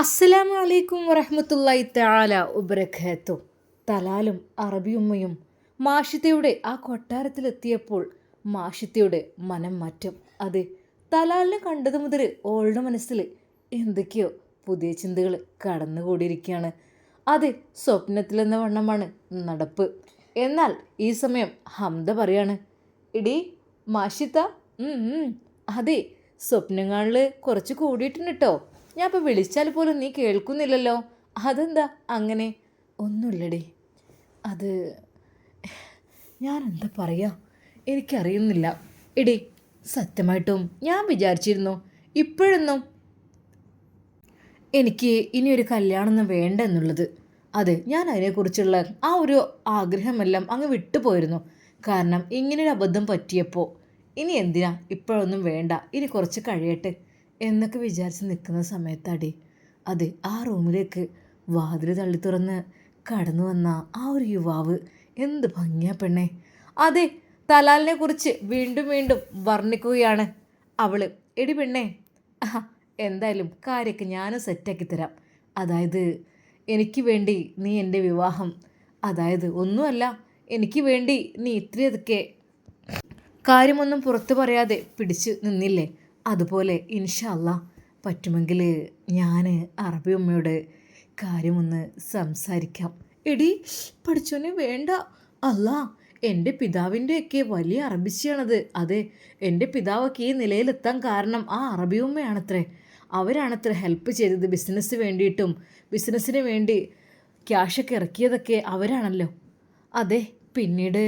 അസ്സലാമു അലൈക്കും വറഹ്മത്തുള്ളാഹി തആല ഉബറകാത്തു തലാലും അറബിയുമ്മയും മാഷിത്തയുടെ ആ കൊട്ടാരത്തിലെത്തിയപ്പോൾ മാഷിത്തയുടെ മനം മാറ്റം. അതെ തലാലിനെ കണ്ടത് മുതൽ ഓളുടെ മനസ്സിൽ എന്തൊക്കെയോ പുതിയ ചിന്തകൾ കടന്നുകൂടിയിരിക്കുകയാണ്. അതെ സ്വപ്നത്തിലെന്ന വണ്ണമാണ് നടപ്പ്. എന്നാൽ ഈ സമയം ഹംദ പറയാണ് ഇടി മാഷിത്ത അതെ സ്വപ്നങ്ങളിൽ കുറച്ച് കൂടിയിട്ടുണ്ട് കേട്ടോ ഞാൻ ഇപ്പോൾ വിളിച്ചാൽ പോലും നീ കേൾക്കുന്നില്ലല്ലോ. അതെന്താ അങ്ങനെ? ഒന്നുമില്ലടി. അത് ഞാൻ എന്താ പറയുക എനിക്കറിയുന്നില്ല. എടി സത്യമായിട്ടും ഞാൻ വിചാരിച്ചിരുന്നു ഇപ്പോഴൊന്നും എനിക്ക് ഇനി ഒരു കല്യാണമൊന്നും വേണ്ട എന്നുള്ളത്. അതെ ഞാൻ അതിനെക്കുറിച്ചുള്ള ആ ഒരു ആഗ്രഹമെല്ലാം അങ്ങ് വിട്ടുപോയിരുന്നു. കാരണം ഇങ്ങനൊരു അബദ്ധം പറ്റിയപ്പോൾ ഇനി എന്തിനാ ഇപ്പോഴൊന്നും വേണ്ട. ഇനി കുറച്ച് കഴിയട്ടെ. എന്നൊക്കെ വിചാരിച്ച് നിൽക്കുന്ന സമയത്താടി അതെ ആ റൂമിലേക്ക് വാതിൽ തള്ളി തുറന്ന് കടന്നു വന്ന ആ ഒരു യുവാവ് എന്ത് ഭംഗിയാ പെണ്ണേ. അതെ തലാലിനെ കുറിച്ച് വീണ്ടും വീണ്ടും വർണിക്കുകയാണ് അവൾ. എടി പെണ്ണേ എന്തായാലും കാര്യമൊക്കെ ഞാനും സെറ്റാക്കി തരാം. അതായത് എനിക്ക് വേണ്ടി നീ എന്റെ വിവാഹം അതായത് ഒന്നുമല്ല എനിക്ക് വേണ്ടി നീ ഇത്രയതൊക്കെ കാര്യമൊന്നും പുറത്തു പറയാതെ പിടിച്ചു നിന്നില്ലേ. അതുപോലെ ഇൻഷല്ല പറ്റുമെങ്കിൽ ഞാൻ അറബി ഉമ്മയോട് കാര്യമൊന്ന് സംസാരിക്കാം. എടി പഠിച്ചോനെ വേണ്ട. അല്ല എന്റെ പിതാവിന്റെയൊക്കെ വലിയ അറബിച്ചിയാണത്. അതെ എന്റെ പിതാവൊക്കെ ഈ നിലയിലെത്താൻ കാരണം ആ അറബി ഉമ്മയാണത്രേ അവരാണത്രേ ഹെൽപ്പ് ചെയ്തത് ബിസിനസ് വേണ്ടിയിട്ടും ബിസിനസ്സിന് വേണ്ടി ക്യാഷൊക്കെ ഇറക്കിയതൊക്കെ അവരാണല്ലോ. അതെ പിന്നീട്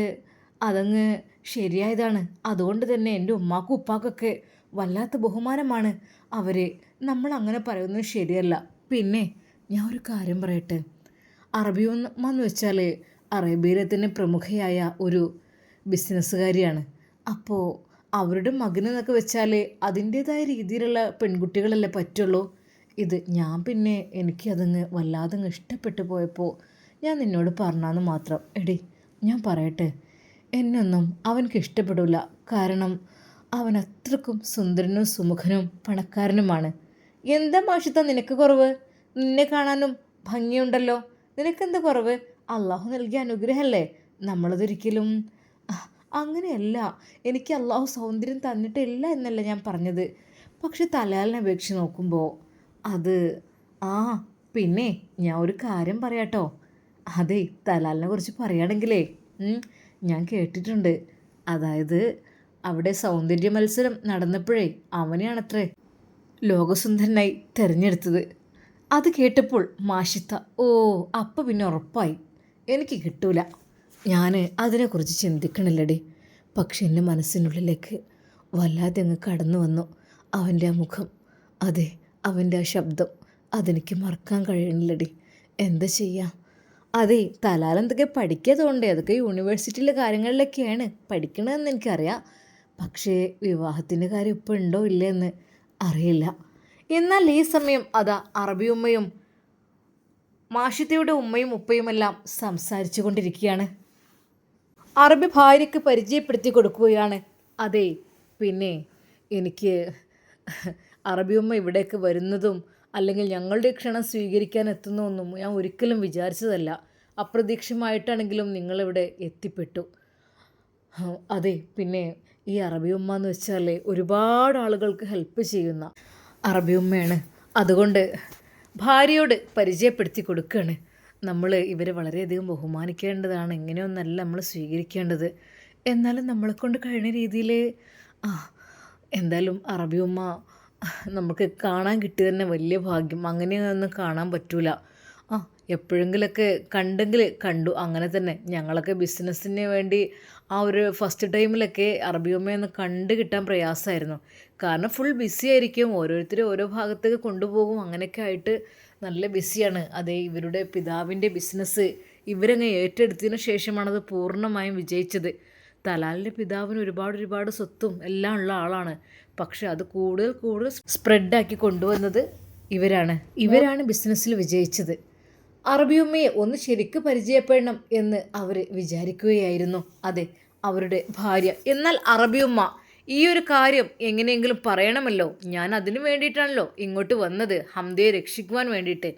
അതങ്ങ് ശരിയായതാണ്. അതുകൊണ്ട് തന്നെ എന്റെ ഉമ്മാക്കും ഉപ്പാക്കൊക്കെ വല്ലാത്ത ബഹുമാനമാണ്. അവർ നമ്മൾ അങ്ങനെ പറയുന്നത് ശരിയല്ല. പിന്നെ ഞാൻ ഒരു കാര്യം പറയട്ടെ. അറബി എന്ന് വെച്ചാൽ അറേബ്യയിലെ പ്രമുഖയായ ഒരു ബിസിനസ്സുകാരിയാണ്. അപ്പോൾ അവരുടെ മകനെന്നൊക്കെ വെച്ചാൽ അതിന്റേതായ രീതിയിലുള്ള പെൺകുട്ടികളല്ലേ പറ്റുള്ളൂ. ഇത് ഞാൻ പിന്നെ എനിക്കതങ്ങ് വല്ലാതെ ഇഷ്ടപ്പെട്ടു പോയപ്പോൾ ഞാൻ നിന്നോട് പറഞ്ഞാന്ന് മാത്രം. എടി ഞാൻ പറയട്ടെ. എന്നൊന്നും അവനക്ക് ഇഷ്ടപ്പെടില്ല കാരണം അവൻ അത്രക്കും സുന്ദരനും സുമുഖനും പണക്കാരനുമാണ്. എന്താ മാഷിത്ത നിനക്ക് കുറവ്? നിന്നെ കാണാനും ഭംഗിയുണ്ടല്ലോ. നിനക്കെന്താ കുറവ്? അള്ളാഹു നൽകിയ അനുഗ്രഹമല്ലേ നമ്മളതൊരിക്കലും അങ്ങനെയല്ല. എനിക്ക് അള്ളാഹു സൗന്ദര്യം തന്നിട്ടില്ല എന്നല്ല ഞാൻ പറഞ്ഞത്. പക്ഷെ തലാലിനെ അപേക്ഷിച്ച് നോക്കുമ്പോൾ അത് ആ പിന്നെ ഞാൻ ഒരു കാര്യം പറയാട്ടോ. അതെ തലാലിനെ കുറിച്ച് പറയുകയാണെങ്കിലേ ഞാൻ കേട്ടിട്ടുണ്ട്. അതായത് അവിടെ സൗന്ദര്യ മത്സരം നടന്നപ്പോഴേ അവനെയാണത്രേ ലോകസുന്ദരനായി തിരഞ്ഞെടുത്തത്. അത് കേട്ടപ്പോൾ മാഷിത്ത ഓ അപ്പം പിന്നെ ഉറപ്പായി. എനിക്ക് കിട്ടൂല. ഞാൻ അതിനെക്കുറിച്ച് ചിന്തിക്കണില്ലടി. പക്ഷെ എന്റെ മനസ്സിനുള്ളിലേക്ക് വല്ലാതെ അങ്ങ് കടന്നു വന്നു അവന്റെ ആ മുഖം. അതെ അവന്റെ ആ ശബ്ദം. അതെനിക്ക് മറക്കാൻ കഴിയണില്ലടി. എന്താ ചെയ്യാ? അതെ തലാൽ എന്തൊക്കെ പഠിക്കാത്തതുകൊണ്ട് അതൊക്കെ യൂണിവേഴ്സിറ്റിയിലെ കാര്യങ്ങളിലൊക്കെയാണ് പഠിക്കണതെന്ന് എനിക്കറിയാം. പക്ഷേ വിവാഹത്തിന്റെ കാര്യം ഇപ്പോൾ ഉണ്ടോ ഇല്ലേ എന്ന് അറിയില്ല. എന്നാൽ ഈ സമയം അതാ അറബി ഉമ്മയും മാഷിത്തയുടെ ഉമ്മയും ഉപ്പയുമെല്ലാം സംസാരിച്ചു കൊണ്ടിരിക്കുകയാണ് അറബി ഭാര്യയ്ക്ക് പരിചയപ്പെടുത്തി കൊടുക്കുകയാണ്. അതെ പിന്നെ എനിക്ക് അറബി ഉമ്മ ഇവിടേക്ക് വരുന്നതും അല്ലെങ്കിൽ ഞങ്ങളുടെ ക്ഷണം സ്വീകരിക്കാൻ എത്തുന്നതൊന്നും ഞാൻ ഒരിക്കലും വിചാരിച്ചതല്ല. അപ്രതീക്ഷിതമായിട്ടാണെങ്കിലും നിങ്ങളിവിടെ എത്തിപ്പെട്ടു. അതെ പിന്നെ ഈ അറബി ഉമ്മ എന്ന് വെച്ചാൽ ഒരുപാട് ആളുകൾക്ക് ഹെൽപ്പ് ചെയ്യുന്ന അറബി ഉമ്മയാണ്. അതുകൊണ്ട് ഭാര്യയോട് പരിചയപ്പെടുത്തി കൊടുക്കുകയാണ് നമ്മൾ ഇവരെ വളരെയധികം ബഹുമാനിക്കേണ്ടതാണ്. എങ്ങനെയൊന്നല്ല നമ്മൾ സ്വീകരിക്കേണ്ടത്. എന്നാലും നമ്മളെക്കൊണ്ട് കഴിയുന്ന രീതിയിൽ ആ എന്തായാലും അറബി ഉമ്മ നമുക്ക് കാണാൻ കിട്ടിയ തന്നെ വലിയ ഭാഗ്യം. അങ്ങനെയൊന്നും കാണാൻ പറ്റൂല. ആ എപ്പോഴെങ്കിലൊക്കെ കണ്ടെങ്കിൽ കണ്ടു. അങ്ങനെ തന്നെ. ഞങ്ങളൊക്കെ ബിസിനസ്സിന് വേണ്ടി ആ ഒരു ഫസ്റ്റ് ടൈമിലൊക്കെ അറബിയമ്മയൊന്ന് കണ്ട് കിട്ടാൻ പ്രയാസമായിരുന്നു. കാരണം ഫുൾ ബിസി ആയിരിക്കും. ഓരോരുത്തരും ഓരോ ഭാഗത്തേക്ക് കൊണ്ടുപോകും. അങ്ങനെയൊക്കെ ആയിട്ട് നല്ല ബിസിയാണ് അതേ ഇവരുടെ പിതാവിന്റെ ബിസിനസ് ഇവരങ്ങ് ഏറ്റെടുത്തതിന് ശേഷമാണത് പൂർണമായും വിജയിച്ചത്. തലാലിന്റെ പിതാവിന് ഒരുപാട് ഒരുപാട് സ്വത്തും എല്ലാം ഉള്ള ആളാണ്. പക്ഷെ അത് കൂടുതൽ കൂടുതൽ സ്പ്രെഡാക്കി കൊണ്ടുവന്നത് ഇവരാണ്. ഇവരാണ് ബിസിനസ്സിൽ വിജയിച്ചത്. അറബിയുമ്മയെ ഒന്ന് ശരിക്ക് പരിചയപ്പെടണം എന്ന് അവർ വിചാരിക്കുകയായിരുന്നു. അതെ അവരുടെ ഭാര്യ. എന്നാൽ അറബിയുമ്മ ഈ ഒരു കാര്യം എങ്ങനെയെങ്കിലും പറയണമല്ലോ. ഞാൻ അതിനു വേണ്ടിയിട്ടാണല്ലോ ഇങ്ങോട്ട് വന്നത്. ഹംദയെ രക്ഷിക്കുവാൻ വേണ്ടിയിട്ട്.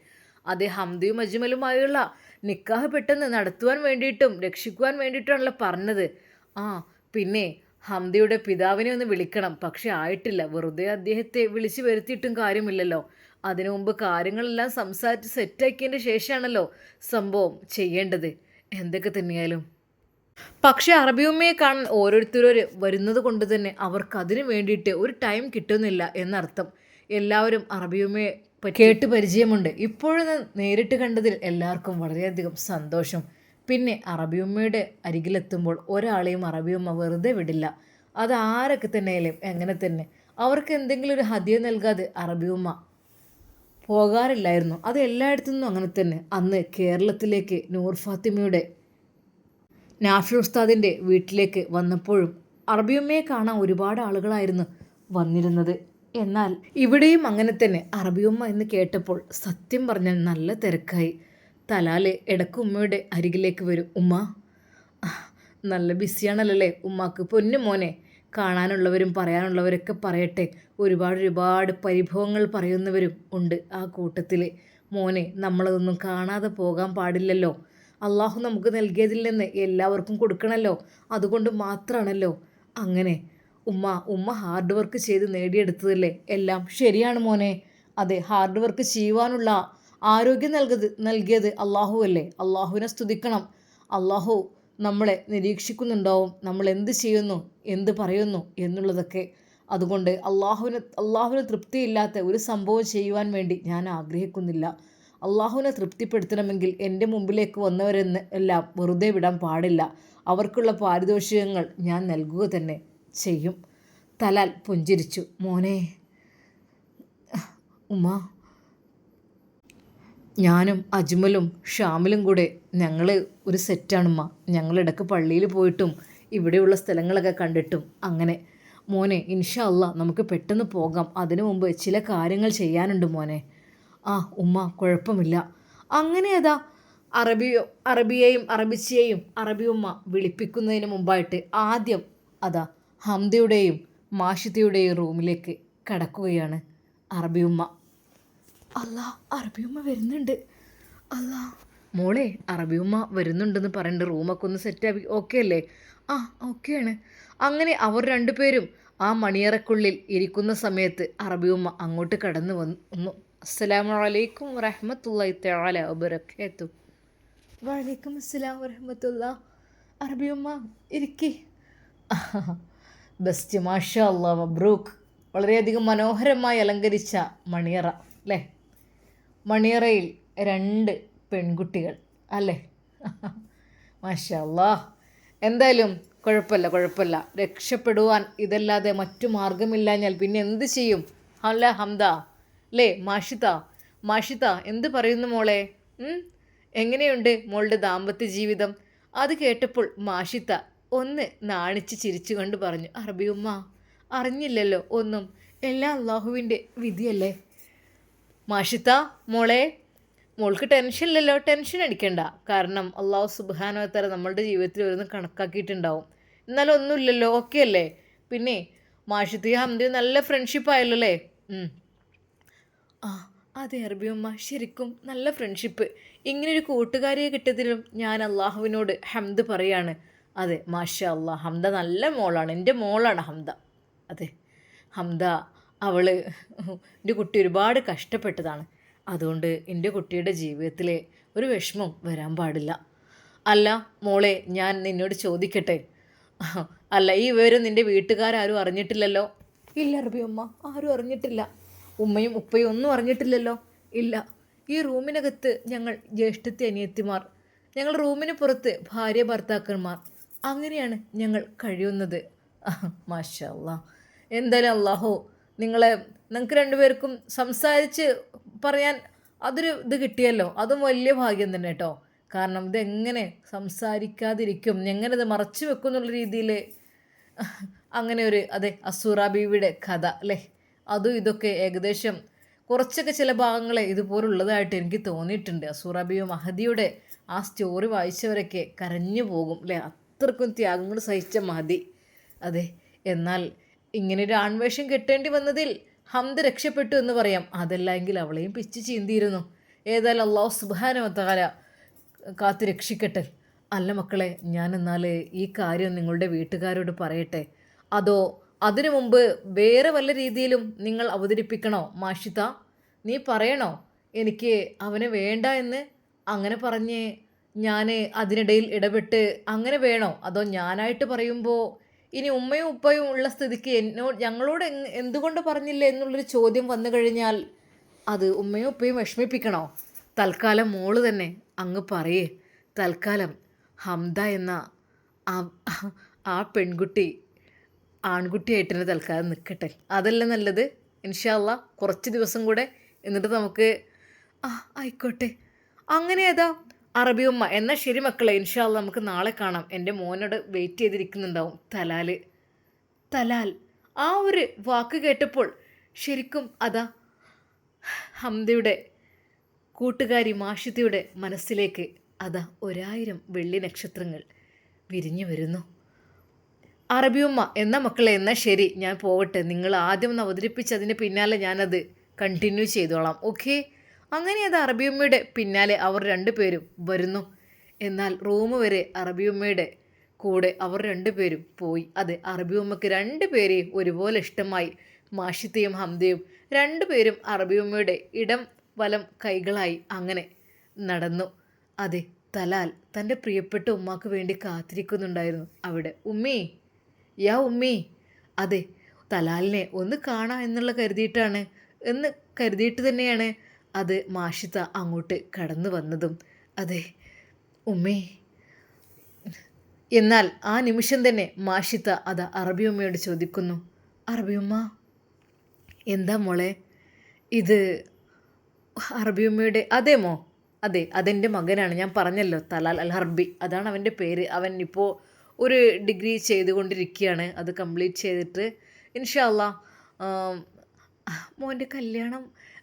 അതെ ഹംദയും അജ്മലുമായുള്ള നിക്കാഹ് പെട്ടെന്ന് നടത്തുവാൻ വേണ്ടിയിട്ടും രക്ഷിക്കുവാൻ വേണ്ടിയിട്ടാണല്ലോ പറഞ്ഞത്. ആ പിന്നെ ഹംദയുടെ പിതാവിനെ ഒന്ന് വിളിക്കണം. പക്ഷെ ആയിട്ടില്ല. വെറുതെ അദ്ദേഹത്തെ വിളിച്ചു വരുത്തിയിട്ടും കാര്യമില്ലല്ലോ. അതിനു മുമ്പ് കാര്യങ്ങളെല്ലാം സംസാരിച്ച് സെറ്റാക്കിയതിന്റെ ശേഷമാണല്ലോ സംഭവം ചെയ്യേണ്ടത്. എന്തൊക്കെ തന്നെയായാലും. പക്ഷെ അറബിയമ്മയെ കാണാൻ ഓരോരുത്തരും വരുന്നത് കൊണ്ട് തന്നെ അവർക്ക് അതിനു വേണ്ടിയിട്ട് ഒരു ടൈം കിട്ടുന്നില്ല എന്നർത്ഥം. എല്ലാവരും അറബിയമ്മയെ കേട്ട് പരിചയമുണ്ട്. ഇപ്പോഴത് നേരിട്ട് കണ്ടതിൽ എല്ലാവർക്കും വളരെയധികം സന്തോഷം. പിന്നെ അറബിയമ്മയുടെ അരികിലെത്തുമ്പോൾ ഒരാളെയും അറബിയമ്മ വെറുതെ വിടില്ല. അത് ആരൊക്കെ തന്നെയായാലും എങ്ങനെ തന്നെ. അവർക്ക് എന്തെങ്കിലും ഒരു ഹതിയ നൽകാതെ അറബിയമ്മ പോകാറില്ലായിരുന്നു. അത് എല്ലായിടത്തു നിന്നും അങ്ങനെ തന്നെ. അന്ന് കേരളത്തിലേക്ക് നൂർ ഫാത്തിമയുടെ നാഫി ഉസ്താദിന്റെ വീട്ടിലേക്ക് വന്നപ്പോഴും അറബിയമ്മയെ കാണാൻ ഒരുപാട് ആളുകളായിരുന്നു വന്നിരുന്നത്. എന്നാൽ ഇവിടെയും അങ്ങനെ തന്നെ. അറബിയമ്മ എന്ന് കേട്ടപ്പോൾ സത്യം പറഞ്ഞാൽ നല്ല തിരക്കായി. തലാൽ ഇടയ്ക്ക് ഉമ്മയുടെ അരികിലേക്ക് വരും. ഉമ്മ നല്ല ബിസിയാണല്ലേ ഉമ്മാക്ക് പൊന്നു മോനെ. കാണാനുള്ളവരും പറയാനുള്ളവരൊക്കെ പറയട്ടെ. ഒരുപാട് ഒരുപാട് പരിഭവങ്ങൾ പറയുന്നവരും ഉണ്ട് ആ കൂട്ടത്തിൽ. മോനെ നമ്മളതൊന്നും കാണാതെ പോകാൻ പാടില്ലല്ലോ. അള്ളാഹു നമുക്ക് നൽകിയതിൽ നിന്ന് എല്ലാവർക്കും കൊടുക്കണമല്ലോ അതുകൊണ്ട് മാത്രമാണല്ലോ അങ്ങനെ ഉമ്മ ഉമ്മ ഹാർഡ് വർക്ക് ചെയ്ത് നേടിയെടുത്തതല്ലേ? എല്ലാം ശരിയാണ് മോനെ. അതെ ഹാർഡ് വർക്ക് ചെയ്യുവാനുള്ള ആരോഗ്യം നൽകത് നൽകിയത് അള്ളാഹു അല്ലേ? അള്ളാഹുവിനെ സ്തുതിക്കണം. അള്ളാഹു നമ്മളെ നിരീക്ഷിക്കുന്നുണ്ടാവും. നമ്മൾ എന്ത് ചെയ്യുന്നു എന്ത് പറയുന്നു എന്നുള്ളതൊക്കെ. അതുകൊണ്ട് അള്ളാഹുവിന് അള്ളാഹുവിന് തൃപ്തിയില്ലാത്ത ഒരു സംഭവം ചെയ്യുവാൻ വേണ്ടി ഞാൻ ആഗ്രഹിക്കുന്നില്ല. അള്ളാഹുവിനെ തൃപ്തിപ്പെടുത്തണമെങ്കിൽ എന്റെ മുമ്പിലേക്ക് വന്നവരെന്ന് എല്ലാം വെറുതെ വിടാൻ പാടില്ല. അവർക്കുള്ള പാരിതോഷികങ്ങൾ ഞാൻ നൽകുക തന്നെ ചെയ്യും. തലാൽ പുഞ്ചിരിച്ചു. മോനെ ഉമ്മ ഞാനും അജ്മലും ഷാമിലും കൂടെ ഞങ്ങൾ ഒരു സെറ്റാണുമ്മ ഞങ്ങളിടക്ക് പള്ളിയിൽ പോയിട്ടും ഇവിടെയുള്ള സ്ഥലങ്ങളൊക്കെ കണ്ടിട്ടും അങ്ങനെ. മോനെ ഇൻഷാ അല്ലാ നമുക്ക് പെട്ടെന്ന് പോകാം. അതിനു മുമ്പ് ചില കാര്യങ്ങൾ ചെയ്യാനുണ്ട് മോനെ. ആ ഉമ്മ കുഴപ്പമില്ല. അങ്ങനെ അതാ അറബി അറബിയെയും അറബിച്ചിയെയും അറബി ഉമ്മ വിളിപ്പിക്കുന്നതിന് മുമ്പായിട്ട് ആദ്യം അതാ ഹംദയുടെയും മാഷിതയുടെയും റൂമിലേക്ക് കടക്കുകയാണ് അറബി ഉമ്മ. അല്ല അറബിയമ്മ വരുന്നുണ്ട്. അല്ല. മോളെ അറബിയമ്മ വരുന്നുണ്ടെന്ന് പറഞ്ഞിട്ട് റൂമൊക്കെ ഒന്ന് സെറ്റാക്കി ഓക്കെ അല്ലേ? ആ ഓക്കെയാണ് അങ്ങനെ അവർ രണ്ടുപേരും ആ മണിയറക്കുള്ളിൽ ഇരിക്കുന്ന സമയത്ത് അറബിയമ്മ അങ്ങോട്ട് കടന്നു വന്നു അസ്സലാമു അലൈക്കും വറഹ്മത്തുള്ളാഹി തആല വബറകാത്തു വലൈക്കും അസ്സലാം വറഹമത്തല്ല അറബിയമ്മ ഇരിക്കേ. ബെസ്റ്റ് മാഷ അല്ലാ മബ്രൂക്ക്. വളരെയധികം മനോഹരമായി അലങ്കരിച്ച മണിയറ അല്ലേ? മണിയറയിൽ രണ്ട് പെൺകുട്ടികൾ അല്ലേ? മാഷാ അല്ലാ എന്തായാലും കുഴപ്പമില്ല കുഴപ്പമില്ല. രക്ഷപ്പെടുവാൻ ഇതല്ലാതെ മറ്റു മാർഗമില്ലാഞ്ഞാൽ പിന്നെ എന്ത് ചെയ്യും? അല്ല ഹംദ. അല്ലേ മാഷിത? മാഷിത എന്ത് പറയുന്നു മോളെ? എങ്ങനെയുണ്ട് മോളുടെ ദാമ്പത്യ ജീവിതം? അത് കേട്ടപ്പോൾ മാഷിത്ത ഒന്ന് നാണിച്ച് ചിരിച്ചുകൊണ്ട് പറഞ്ഞു അറബിയുമ്മ അറിഞ്ഞില്ലല്ലോ ഒന്നും. എല്ലാം അള്ളാഹുവിന്റെ വിധിയല്ലേ? മാഷിത്ത മോളെ മോൾക്ക് ടെൻഷൻ ഇല്ലല്ലോ. ടെൻഷൻ അടിക്കണ്ട. കാരണം അള്ളാഹു സുബാനോത്തര നമ്മളുടെ ജീവിതത്തിൽ വരുന്ന കണക്കാക്കിയിട്ടുണ്ടാവും. എന്നാലും ഒന്നുമില്ലല്ലോ. ഓക്കെ അല്ലേ? പിന്നെ മാഷിത്തി ഹംദി നല്ല ഫ്രണ്ട്ഷിപ്പ് ആയല്ലോ അല്ലേ? ആ അതെ അറബിയമ്മ ശരിക്കും നല്ല ഫ്രണ്ട്ഷിപ്പ് ഇങ്ങനൊരു കൂട്ടുകാരിയെ കിട്ടിയതിലും ഞാൻ അള്ളാഹുവിനോട് ഹംദ് പറയാണ്. അതെ മാഷ അള്ളാഹ് ഹംദ നല്ല മോളാണ്. എന്റെ മോളാണ് ഹംദ അതെ. ഹംദ അവൾ എന്റെ കുട്ടി ഒരുപാട് കഷ്ടപ്പെട്ടതാണ്. അതുകൊണ്ട് എന്റെ കുട്ടിയുടെ ജീവിതത്തിൽ ഒരു വിഷമം വരാൻ പാടില്ല. അല്ല മോളെ ഞാൻ നിന്നോട് ചോദിക്കട്ടെ? അല്ല ഈ വിവരം നിന്റെ വീട്ടുകാരും അറിഞ്ഞിട്ടില്ലല്ലോ? ഇല്ല അറബി ഉമ്മ ആരും അറിഞ്ഞിട്ടില്ല. ഉമ്മയും ഉപ്പയും ഒന്നും അറിഞ്ഞിട്ടില്ലല്ലോ? ഇല്ല. ഈ റൂമിനകത്ത് ഞങ്ങൾ ജ്യേഷ്ഠത്തി അനിയത്തിമാർ ഞങ്ങൾ റൂമിന് പുറത്ത് ഭാര്യ ഭർത്താക്കന്മാർ അങ്ങനെയാണ് ഞങ്ങൾ കഴിയുന്നത്. മാഷാ അല്ലാ എന്തായാലും അള്ളാഹോ നിങ്ങളെ നിങ്ങൾക്ക് രണ്ടുപേർക്കും സംസാരിച്ച് പറയാൻ അതൊരു ഇത് കിട്ടിയല്ലോ. അതും വലിയ ഭാഗ്യം തന്നെ കേട്ടോ. കാരണം ഇതെങ്ങനെ സംസാരിക്കാതിരിക്കും? എങ്ങനെ ഇത് മറച്ചു വെക്കും എന്നുള്ള രീതിയിൽ അങ്ങനെ ഒരു അതെ അസൂറ ബീവിയുടെ കഥ അല്ലേ? അതും ഇതൊക്കെ ഏകദേശം കുറച്ചൊക്കെ ചില ഭാഗങ്ങളെ ഇതുപോലുള്ളതായിട്ട് എനിക്ക് തോന്നിയിട്ടുണ്ട്. അസൂറ ബീവ് മഹദിയുടെ ആ സ്റ്റോറി വായിച്ചവരൊക്കെ കരഞ്ഞു പോകും അല്ലേ? അത്രക്കും ത്യാഗങ്ങൾ സഹിച്ച മഹദി അതെ എന്നാൽ ഇങ്ങനെ ഒരു ആൺവേഷം കെട്ടേണ്ടി വന്നതിൽ ഹംദ് രക്ഷപ്പെട്ടു എന്ന് പറയാം. അതല്ല എങ്കിൽ അവളെയും പിച്ച് ചീന്തിയിരുന്നു. ഏതായാലും അള്ളാഹു സുബാനവത്താല കാത്തു രക്ഷിക്കട്ടെ. അല്ല മക്കളെ ഞാൻ എന്നാൽ ഈ കാര്യം നിങ്ങളുടെ വീട്ടുകാരോട് പറയട്ടെ. അതോ അതിനു മുമ്പ് വേറെ വല്ല രീതിയിലും നിങ്ങൾ അവതരിപ്പിക്കണോ? മാഷിത നീ പറയണോ? എനിക്ക് അവനെ വേണ്ട എന്ന് അങ്ങനെ പറഞ്ഞ് ഞാൻ അതിനിടയിൽ ഇടപെട്ട് അങ്ങനെ വേണോ? അതോ ഞാനായിട്ട് പറയുമ്പോൾ ഇനി ഉമ്മയും ഉപ്പയും ഉള്ള സ്ഥിതിക്ക് എന്നോട് ഞങ്ങളോട് എന്തുകൊണ്ട് പറഞ്ഞില്ല എന്നുള്ളൊരു ചോദ്യം വന്നു കഴിഞ്ഞാൽ അത് ഉമ്മയും ഉപ്പയും വിഷമിപ്പിക്കണോ? തൽക്കാലം മോൾ തന്നെ അങ്ങ് പറയേ. തൽക്കാലം ഹംദ എന്ന ആ പെൺകുട്ടി ആൺകുട്ടിയായിട്ട് തന്നെ തൽക്കാലം നിൽക്കട്ടെ അതല്ല നല്ലത്? ഇൻഷാല്ല കുറച്ച് ദിവസം കൂടെ എന്നിട്ട് നമുക്ക് ആ ആയിക്കോട്ടെ. അങ്ങനെ ഏതാ? അറബി ഉമ്മ. എന്നാൽ ശരി മക്കളെ ഇൻഷാല്ല നമുക്ക് നാളെ കാണാം. എന്റെ മോനോട് വെയിറ്റ് ചെയ്തിരിക്കുന്നുണ്ടാവും. Talal Talal. ആ ഒരു വാക്ക് കേട്ടപ്പോൾ ശരിക്കും അതാ ഹംദയുടെ കൂട്ടുകാരി മാഷിതയുടെ മനസ്സിലേക്ക് അതാ ഒരായിരം വെള്ളി നക്ഷത്രങ്ങൾ വിരിഞ്ഞു വരുന്നു. അറബിയുമ്മ എന്ന മക്കളെ എന്നാൽ ശരി ഞാൻ പോവട്ടെ. നിങ്ങൾ ആദ്യം ഒന്ന് അവതരിപ്പിച്ചതിന് പിന്നാലെ ഞാനത് കണ്ടിന്യൂ ചെയ്തോളാം. ഓക്കെ അങ്ങനെ അത് അറബിയമ്മയുടെ പിന്നാലെ അവർ രണ്ടുപേരും വരുന്നു. എന്നാൽ റൂം വരെ അറബിയമ്മയുടെ കൂടെ അവർ രണ്ടുപേരും പോയി. അതെ അറബിയമ്മക്ക് രണ്ടുപേരെയും ഒരുപോലെ ഇഷ്ടമായി. മാഷിത്തയും ഹംദയും രണ്ടുപേരും അറബിയമ്മയുടെ ഇടം വലം കൈകളായി അങ്ങനെ നടന്നു. അതെ തലാൽ തന്റെ പ്രിയപ്പെട്ട ഉമ്മാക്ക് വേണ്ടി കാത്തിരിക്കുന്നുണ്ടായിരുന്നു അവിടെ. ഉമ്മി യാ ഉമ്മി. അതെ തലാലിനെ ഒന്ന് കാണാം എന്നുള്ള കരുതിയിട്ടാണ്. എന്ന് കരുതിയിട്ട് തന്നെയാണ് അത് മാഷിത്ത അങ്ങോട്ട് കടന്നു വന്നതും അതെ ഉമ്മേ. എന്നാൽ ആ നിമിഷം തന്നെ മാഷിത്ത അത് അറബിയുമ്മയോട് ചോദിക്കുന്നു അറബിയുമ്മ എന്താ മോളെ? ഇത് അറബിയുമ്മയുടെ അതേമോ അതെ അതെന്റെ മകനാണ് ഞാൻ പറഞ്ഞല്ലോ തലാൽ അൽ ഹർബി അതാണ് അവന്റെ പേര് അവൻ ഇപ്പോൾ ഒരു ഡിഗ്രി ചെയ്തുകൊണ്ടിരിക്കുകയാണ് അത് കംപ്ലീറ്റ് ചെയ്തിട്ട് ഇൻഷാല്ല മോന്റെ കല്യാണം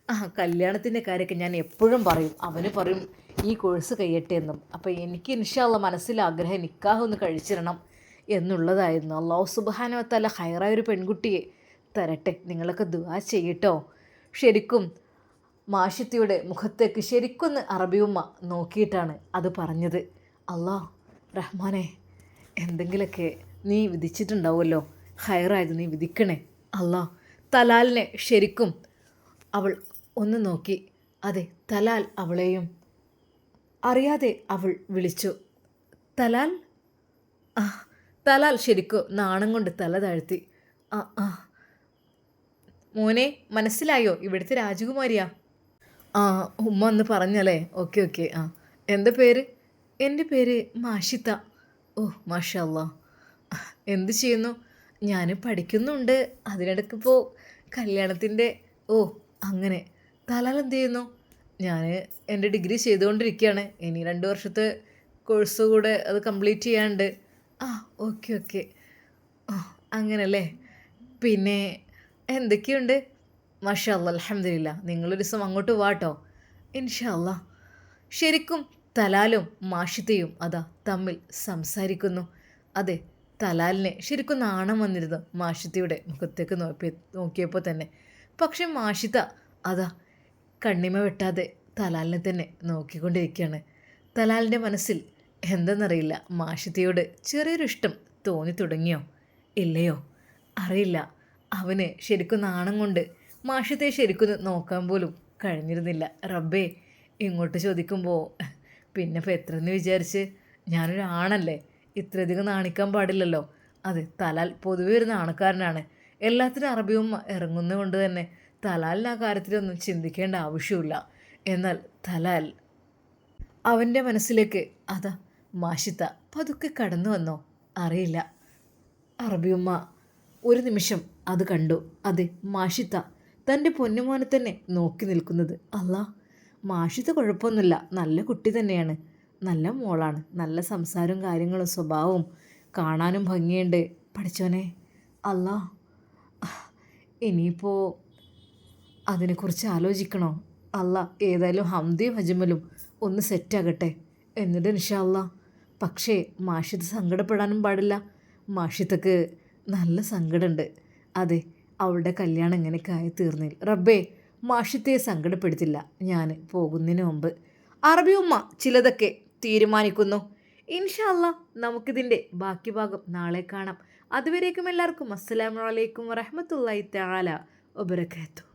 ആ കല്യാണത്തിന്റെ കാര്യമൊക്കെ ഞാൻ എപ്പോഴും പറയും. അവന് പറയും ഈ കോഴ്സ് കഴിയട്ടെ എന്നും. അപ്പോൾ എനിക്ക് ഇൻഷാള്ള മനസ്സിൽ ആഗ്രഹം നിക്കാഹ് ഒന്ന് കഴിച്ചിരണം എന്നുള്ളതായിരുന്നു. അള്ളാഹു സുബാനവത്തല്ല ഹയറായ ഒരു പെൺകുട്ടിയെ തരട്ടെ. നിങ്ങളൊക്കെ ദുവാ ചെയ്യട്ടോ. ശരിക്കും മാഷിത്തിയുടെ മുഖത്തേക്ക് ശരിക്കൊന്ന് അറബിയുമ്മ നോക്കിയിട്ടാണ് അത് പറഞ്ഞത്. അള്ളാ റഹ്മാനെ എന്തെങ്കിലുമൊക്കെ നീ വിധിച്ചിട്ടുണ്ടാവുമല്ലോ. ഹയറായത് നീ വിധിക്കണേ. അള്ളാ തലാലിനെ ശരിക്കും അവൾ ഒന്ന് നോക്കി. അതെ തലാൽ അവളെയും. അറിയാതെ അവൾ വിളിച്ചു. തലാൽ? ആ തലാൽ ശരിക്കും നാണം കൊണ്ട് തല താഴ്ത്തി. ആ ആ. മോനെ മനസ്സിലായോ? ഇവിടുത്തെ രാജകുമാരിയാ. ആ ഉമ്മ ഒന്ന് പറഞ്ഞല്ലേ? Okay okay. ആ എന്താ പേര്? എന്റെ പേര് മാഷിത്ത. ഓ മാഷല്ല എന്ത് ചെയ്യുന്നു? ഞാൻ പഠിക്കുന്നുണ്ട്. അതിനിടയ്ക്ക് ഇപ്പോൾ കല്യാണത്തിന്റെ ഓ അങ്ങനെ. തലാൽ എന്ത് ചെയ്യുന്നു? ഞാൻ എന്റെ ഡിഗ്രി ചെയ്തുകൊണ്ടിരിക്കുകയാണ്. ഇനി രണ്ട് വർഷത്തെ കോഴ്സ് കൂടെ അത് കംപ്ലീറ്റ് ചെയ്യാണ്ട് ആ ഓക്കെ ഓക്കെ. ഓ അങ്ങനല്ലേ? പിന്നെ എന്തൊക്കെയുണ്ട്? മഷാല്ല അലഹമില്ല നിങ്ങളൊരു ദിവസം അങ്ങോട്ട് വാട്ടോ ഇൻഷല്ല ശരിക്കും തലാലും മാഷിത്തയും അതാ തമ്മിൽ സംസാരിക്കുന്നു. അതെ തലാലിനെ ശരിക്കും നാണം വന്നിരുന്നു മാഷിത്തയുടെ മുഖത്തേക്ക് നോക്കി നോക്കിയപ്പോൾ തന്നെ. പക്ഷെ മാഷിത്ത അതാ കണ്ണിമ വെട്ടാതെ തലാലിനെ തന്നെ നോക്കിക്കൊണ്ടിരിക്കുകയാണ്. തലാലിന്റെ മനസ്സിൽ എന്തെന്നറിയില്ല. മാഷിത്തിയോട് ചെറിയൊരു ഇഷ്ടം തോന്നി തുടങ്ങിയോ? ഇല്ലയോ? അറിയില്ല. അവന് ശരിക്കും നാണം കൊണ്ട് മാഷത്തെ ശരിക്കും നോക്കാൻ പോലും കഴിഞ്ഞിരുന്നില്ല. റബ്ബേ ഇങ്ങോട്ട് ചോദിക്കുമ്പോൾ പിന്നെ ഇപ്പോൾ എത്രയെന്ന് വിചാരിച്ച്? ഞാനൊരു ആണല്ലേ? ഇത്രയധികം നാണിക്കാൻ പാടില്ലല്ലോ. അതെ തലാൽ പൊതുവെ ഒരു നാണക്കാരനാണ്. എല്ലാത്തിനും അറബിയും ഇറങ്ങുന്നത് കൊണ്ട് തന്നെ തലാലിന് ആ കാര്യത്തിലൊന്നും ചിന്തിക്കേണ്ട ആവശ്യമില്ല എന്നാൽ തലാൽ അവന്റെ മനസ്സിലേക്ക് അതാ മാഷിത്ത പതുക്കെ കടന്നു വന്നോ? അറിയില്ല. അറബിയുമ്മ ഒരു നിമിഷം അത് കണ്ടു. അതെ മാഷിത്ത തന്റെ പൊന്നുമോനെ തന്നെ നോക്കി നിൽക്കുന്നത്. അല്ല മാഷിത്ത കുഴപ്പമൊന്നുമില്ല. നല്ല കുട്ടി തന്നെയാണ്. നല്ല മോളാണ്. നല്ല സംസാരവും കാര്യങ്ങളും സ്വഭാവവും കാണാനും ഭംഗിയുണ്ട്. പഠിച്ചോനെ അല്ല ഇനിയിപ്പോൾ അതിനെക്കുറിച്ച് ആലോചിക്കണോ? അല്ല ഏതായാലും ഹംദിയും അജ്മലും ഒന്ന് സെറ്റാകട്ടെ എന്നിട്ട് നിഷാല്ല പക്ഷേ മാഷിത്ത് സങ്കടപ്പെടാനും പാടില്ല. മാഷിത്തക്ക് നല്ല സങ്കടമുണ്ട് അതെ അവളുടെ കല്യാണം എങ്ങനെയൊക്കെ ആയി തീർന്നില്ല റബ്ബേ മാഷിത്തെ സങ്കടപ്പെടുത്തില്ല. ഞാൻ പോകുന്നതിന് മുമ്പ് അറബി ഉമ്മ ചിലതൊക്കെ തീരുമാനിക്കുന്നു. ഇൻഷാല്ല നമുക്കിതിന്റെ ബാക്കി ഭാഗം നാളെ കാണാം. അതുവരേക്കും എല്ലാവർക്കും അസ്സലാമു അലൈക്കും വറഹമത്തല്ലായി തആല വബറകാതുഹു.